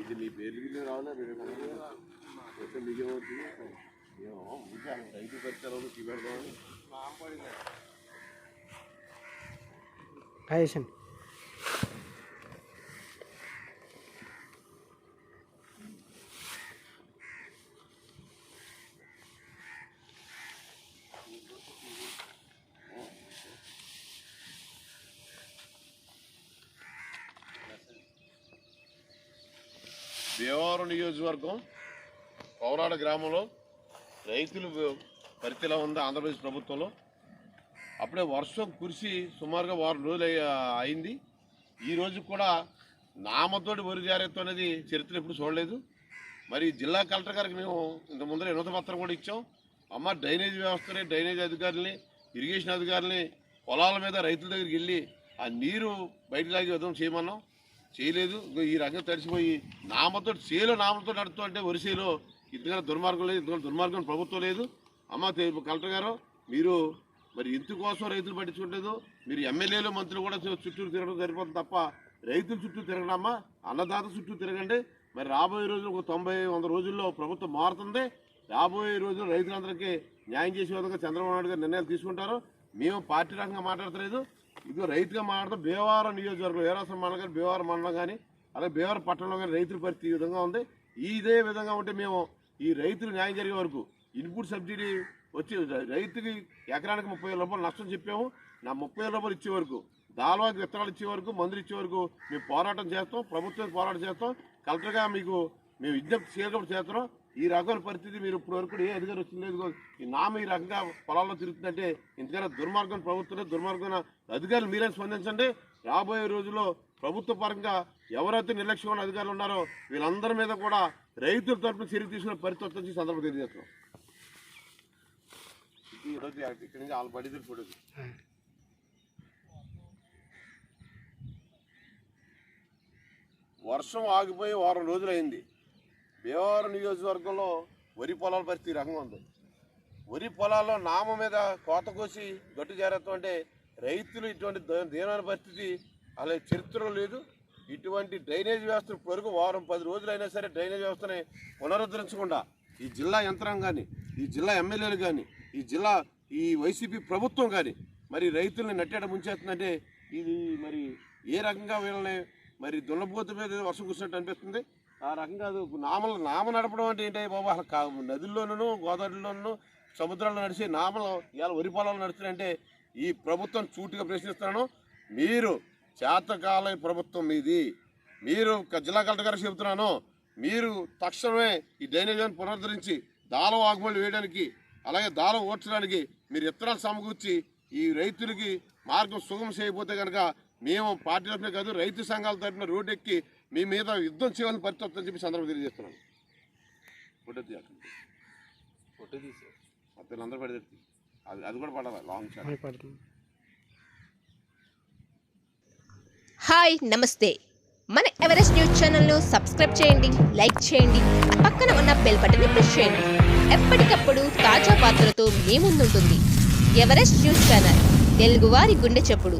ఇది మీ పేర్లు రావాలా? అవుతుంది ఏమో ఊరికే రైతు పరిచయాలు చూపెడదామని. కాయేసండి దేవరం నియోజకవర్గం పౌరాడ గ్రామంలో రైతులు పరిస్థితిలో ఉంది ఆంధ్రప్రదేశ్ ప్రభుత్వంలో అప్పుడే వర్షం కురిసి సుమారుగా వారం రోజులు అయింది. ఈ రోజు కూడా నామతోటి వరి జాగ్రత్త అనేది చరిత్ర ఎప్పుడు చూడలేదు. మరి జిల్లా కలెక్టర్ గారికి మేము ఇంత ముందర వినత పత్రం కూడా ఇచ్చాం. అమ్మ డ్రైనేజ్ వ్యవస్థని డ్రైనేజ్ అధికారులని ఇరిగేషన్ అధికారులని పొలాల మీద రైతుల దగ్గరికి వెళ్ళి ఆ నీరు బయటలాగే విధం చేయమన్నాం. చేయలేదు. ఈ రకంగా తడిసిపోయి నామతో చేలో నామతో నడుతూ అంటే వరిసేలో ఇంతకన్నా దుర్మార్గం లేదు ఇంతకన్నా దుర్మార్గం ప్రభుత్వం లేదు. అమ్మ కలెక్టర్ గారు మీరు మరి ఇందుకోసం రైతులు పట్టించుకోలేదు మీరు ఎమ్మెల్యేలు మంత్రులు కూడా చుట్టూరు చుట్టూ తిరగడం సరిపోతుంది తప్ప రైతుల చుట్టూ తిరగడమ్మా. అన్నదాత చుట్టూ తిరగండి. మరి రాబోయే రోజులు ఒక తొంభై వంద రోజుల్లో ప్రభుత్వం మారుతుంది. రాబోయే రోజుల్లో రైతులందరికీ న్యాయం చేసే విధంగా చంద్రబాబు నాయుడు గారు నిర్ణయాలు తీసుకుంటారు. మేము పార్టీ రకంగా మాట్లాడతలేదు. ఇదిగో రైతుగా మాట్లాడుతూ భీమవరం నియోజకవర్గం ఏరాసం మండలం కానీ భీమవరం మండలం కానీ అలాగే భీమవరం పట్టణంలో కానీ రైతుల పరిస్థితి ఈ విధంగా ఉంది. ఇదే విధంగా ఉంటే మేము ఈ రైతులు న్యాయం జరిగే వరకు ఇన్పుట్ సబ్సిడీ వచ్చి రైతుకి ఎకరానికి ముప్పై వేల రూపాయలు నష్టం చెప్పాము. నా ముప్పై వేల రూపాయలు ఇచ్చే వరకు దాల్వాకి విత్తనాలు ఇచ్చే వరకు మందులు ఇచ్చే వరకు మేము పోరాటం చేస్తాం ప్రభుత్వానికి పోరాటం చేస్తాం. కలెక్టర్గా మీకు మేము విజ్ఞప్తి చేయడం చేస్తున్నాం. ఈ రకమైన పరిస్థితి మీరు ఇప్పుడు వరకు ఏ అధికారి వచ్చింది లేదు. ఈ నామ ఈ రకంగా పొలాల్లో తిరుగుతుందంటే ఇంతకన్నా దుర్మార్గం ప్రభుత్వం దుర్మార్గం అధికారులు మీరే స్పందించండి. రాబోయే రోజుల్లో ప్రభుత్వ పరంగా ఎవరైతే నిర్లక్ష్యమైన అధికారులు ఉన్నారో వీళ్ళందరి మీద కూడా రైతుల తరపున చర్య తీసుకునే పరిస్థితి వచ్చి ఈ తెలియజేస్తున్నాం. ఈరోజు ఇక్కడి నుంచి వాళ్ళ బడి తిరిగి వర్షం ఆగిపోయి వారం రోజులైంది. భీమవరం నియోజకవర్గంలో వరి పొలాల పరిస్థితి రకంగా ఉంది. వరి పొలాల్లో నామ మీద కోత కోసి గట్టు చేరత్వం అంటే రైతులు ఇటువంటి దీనమైన పరిస్థితి అలా చరిత్రలో లేదు. ఇటువంటి డ్రైనేజ్ వ్యవస్థ ఇప్పటివరకు వారం పది రోజులైనా సరే డ్రైనేజ్ వ్యవస్థని పునరుద్ధరించకుండా ఈ జిల్లా యంత్రాంగాన్ని ఈ జిల్లా ఎమ్మెల్యేలు కానీ ఈ జిల్లా ఈ వైసీపీ ప్రభుత్వం కానీ మరి రైతుల్ని నట్టేట ముంచేస్తుందంటే ఇది మరి ఏ రకంగా వీళ్ళని మరి దున్నపోతు మీద వర్షం కూర్చున్నట్టు అనిపిస్తుంది? ఆ రకంగా అది నామలు నామ నడపడం అంటే ఏంటి బాబు? అసలు కా- నదుల్లోనూ గోదావరిలోనూ సముద్రాల్లో నడిచి నామలు ఇవాళ వరి పొలాలు నడుస్తున్నాయంటే ఈ ప్రభుత్వం చూటుగా ప్రశ్నిస్తున్నాను. మీరు చేతకాల ప్రభుత్వం మీది. మీరు జిల్లా కలెక్టర్ గారు చెబుతున్నాను. మీరు తక్షణమే ఈ డ్రైనేజీని పునరుద్ధరించి దాలం ఆగుబడి వేయడానికి అలాగే దాలం ఓడ్చడానికి మీరు ఇత్తనాలు సమకూర్చి ఈ రైతులకి మార్గం సుగమం చేయకపోతే కనుక మేము పార్టీ తరఫున కాదు రైతు సంఘాల తరఫున రోడ్డెక్కి మీ మీద యుద్ధం చేయాలని పరిస్థితి అని చెప్పి సందర్భం తెలియజేస్తున్నాను ఫోటో తీయాలి. ఫోటో తీసే. పిల్లలందరూ పడేది అది అది కూడా పడాలి లాంగ్ షాట్ హాయ్ నమస్తే. మన ఎవరెస్ట్ న్యూస్ ఛానల్ను సబ్స్క్రైబ్ చేయండి లైక్ చేయండి పక్కన ఉన్న బెల్ బటన్ని ప్రెస్ చేయండి. ఎప్పటికప్పుడు తాజా వార్తలతో మీ ముందుంటుంది ఎవరెస్ట్ న్యూస్ ఛానల్ తెలుగువారి గుండె చప్పుడు.